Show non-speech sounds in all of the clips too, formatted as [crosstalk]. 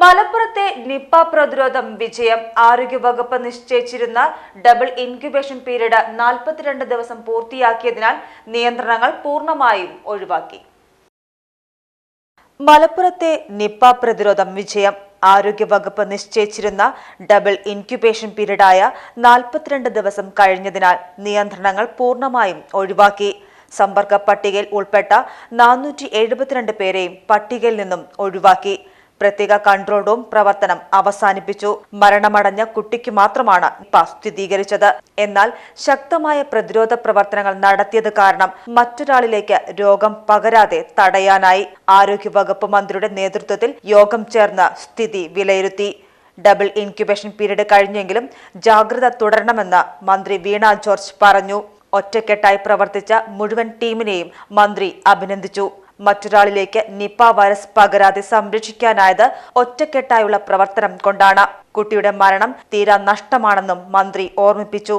മലപ്പുറത്തെ നിപ്പ പ്രതിരോധം വിജയം. ആരോഗ്യവകുപ്പ് നിശ്ചയിച്ചിരുന്ന ഡബിൾ ഇൻക്യുബേഷൻ പീരീഡ് നാൽപ്പത്തിരണ്ട് ദിവസം പൂർത്തിയാക്കിയതിനാൽ നിയന്ത്രണങ്ങൾ പൂർണമായും ഒഴിവാക്കി. മലപ്പുറത്തെ നിപ്പ പ്രതിരോധം വിജയം. ആരോഗ്യവകുപ്പ് നിശ്ചയിച്ചിരുന്ന ഡബിൾ ഇൻക്യുബേഷൻ പീരീഡായ നാൽപ്പത്തിരണ്ട് ദിവസം കഴിഞ്ഞതിനാൽ നിയന്ത്രണങ്ങൾ പൂർണമായും ഒഴിവാക്കി. സമ്പർക്ക പട്ടികയിൽ ഉൾപ്പെട്ട നാനൂറ്റി എഴുപത്തിരണ്ട് പേരെയും പട്ടികയിൽ നിന്നും ഒഴിവാക്കി. പ്രത്യേക കൺട്രോൾ റൂം പ്രവർത്തനം അവസാനിപ്പിച്ചു. മരണമടഞ്ഞ കുട്ടിക്ക് മാത്രമാണ് നിപ സ്ഥിരീകരിച്ചത്. എന്നാൽ ശക്തമായ പ്രതിരോധ പ്രവർത്തനങ്ങൾ നടത്തിയത് കാരണം മറ്റൊരാളിലേക്ക് രോഗം പകരാതെ തടയാനായി ആരോഗ്യവകുപ്പ് മന്ത്രിയുടെ നേതൃത്വത്തിൽ യോഗം ചേർന്ന് സ്ഥിതി വിലയിരുത്തി. ഡബിൾ ഇൻക്യുബേഷൻ പീരീഡ് കഴിഞ്ഞെങ്കിലും ജാഗ്രത തുടരണമെന്ന് മന്ത്രി വീണ ജോർജ് പറഞ്ഞു. ഒറ്റക്കെട്ടായി പ്രവർത്തിച്ച മുഴുവൻ ടീമിനെയും മന്ത്രി അഭിനന്ദിച്ചു. മറ്റൊരാളിലേക്ക് നിപ വൈറസ് പകരാതെ സംരക്ഷിക്കാനായത് ഒറ്റക്കെട്ടായുള്ള പ്രവർത്തനം കൊണ്ടാണ്. കുട്ടിയുടെ മരണം തീരാ നഷ്ടമാണെന്നും മന്ത്രി ഓർമ്മിപ്പിച്ചു.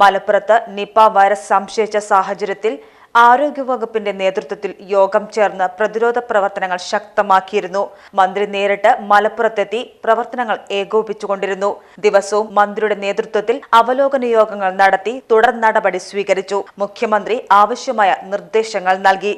മലപ്പുറത്ത് നിപ വൈറസ് സംശയിച്ച സാഹചര്യത്തിൽ ആരോഗ്യവകുപ്പിന്റെ നേതൃത്വത്തിൽ യോഗം ചേർന്ന് പ്രതിരോധ പ്രവർത്തനങ്ങൾ ശക്തമാക്കിയിരുന്നു. മന്ത്രി നേരിട്ട് മലപ്പുറത്തെത്തി പ്രവർത്തനങ്ങൾ ഏകോപിച്ചുകൊണ്ടിരുന്നു ദിവസവും മന്ത്രിയുടെ നേതൃത്വത്തിൽ അവലോകന യോഗങ്ങൾ നടത്തി തുടർ നടപടി സ്വീകരിച്ചു. മുഖ്യമന്ത്രി ആവശ്യമായ നിർദ്ദേശങ്ങൾ നൽകി.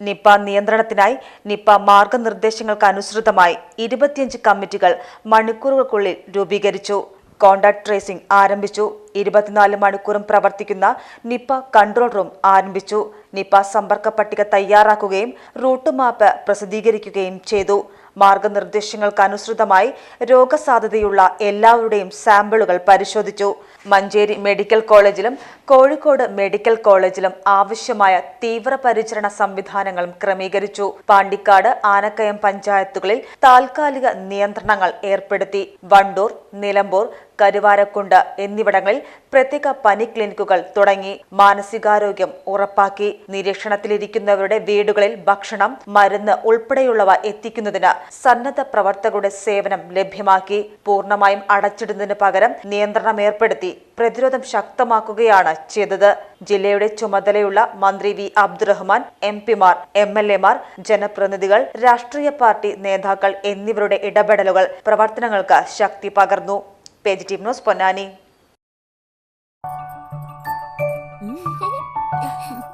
നിപ നിയന്ത്രണത്തിനായി നിപ്പ മാർഗനിർദ്ദേശങ്ങൾക്ക് അനുസൃതമായി ഇരുപത്തിയഞ്ച് കമ്മിറ്റികൾ മണിക്കൂറുകൾക്കുള്ളിൽ രൂപീകരിച്ചു. കോണ്ടാക്ട് ട്രേസിംഗ് ആരംഭിച്ചു. ഇരുപത്തിനാല് മണിക്കൂറും പ്രവർത്തിക്കുന്ന നിപ്പ കൺട്രോൾ റൂം ആരംഭിച്ചു. നിപ്പ സമ്പർക്ക പട്ടിക തയ്യാറാക്കുകയും റൂട്ട് മാപ്പ് പ്രസിദ്ധീകരിക്കുകയും ചെയ്തു. മാർഗനിർദ്ദേശങ്ങൾക്ക് അനുസൃതമായി രോഗസാധ്യതയുള്ള എല്ലാവരുടെയും സാമ്പിളുകൾ പരിശോധിച്ചു. മഞ്ചേരി മെഡിക്കൽ കോളേജിലും കോഴിക്കോട് മെഡിക്കൽ കോളേജിലും ആവശ്യമായ തീവ്രപരിചരണ സംവിധാനങ്ങളും ക്രമീകരിച്ചു. പാണ്ടിക്കാട് ആനക്കയം പഞ്ചായത്തുകളിൽ താൽക്കാലിക നിയന്ത്രണങ്ങൾ ഏർപ്പെടുത്തി. വണ്ടൂർ നിലമ്പൂർ കരുവാരക്കുണ്ട് എന്നിവിടങ്ങളിൽ പ്രത്യേക പനി ക്ലിനിക്കുകൾ തുടങ്ങി. മാനസികാരോഗ്യം ഉറപ്പാക്കി. നിരീക്ഷണത്തിലിരിക്കുന്നവരുടെ വീടുകളിൽ ഭക്ഷണം മരുന്ന് ഉൾപ്പെടെയുള്ളവ എത്തിക്കുന്നതിന് സന്നദ്ധ പ്രവർത്തകരുടെ സേവനം ലഭ്യമാക്കി പൂർണമായും അടച്ചിടുന്നതിന് പകരം നിയന്ത്രണം ഏർപ്പെടുത്തി പ്രതിരോധം ശക്തമാക്കുകയാണ് ചെയ്തത്. ജില്ലയുടെ ചുമതലയുള്ള മന്ത്രി വി. അബ്ദുറഹ്മാൻ എം പിമാർ എം എൽ എമാർ ജനപ്രതിനിധികൾ രാഷ്ട്രീയ പാർട്ടി നേതാക്കൾ എന്നിവരുടെ ഇടപെടലുകൾ പ്രവർത്തനങ്ങൾക്ക് ശക്തി പകർന്നു. Page team news Ponnani. [laughs]